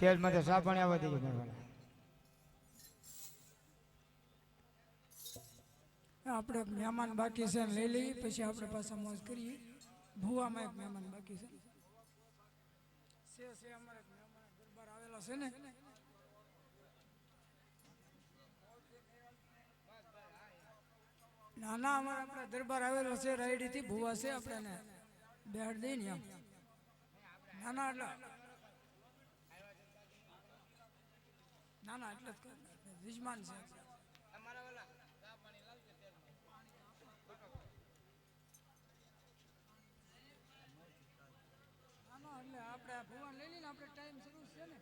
તેજમાંથી સાપણ આવવા દેજો આપણે મહેમાન બાકી છે લઈ લઈએ, પછી આપણે પાછા મોજ કરીએ. ભુવામાં એક મહેમાન બાકી છે. ને. નાના અમારે આપણે દરબાર આવેલો છે રાયડી થી ભુવા છે આપણે બેહાડ દઈ ને એમ. ના ના એટલે ના ના, એટલે જ કહું. વિજમાન છે એટલે આપણે ભગવાન લઈ લઈને આપણે ટાઈમ શરૂ છે ને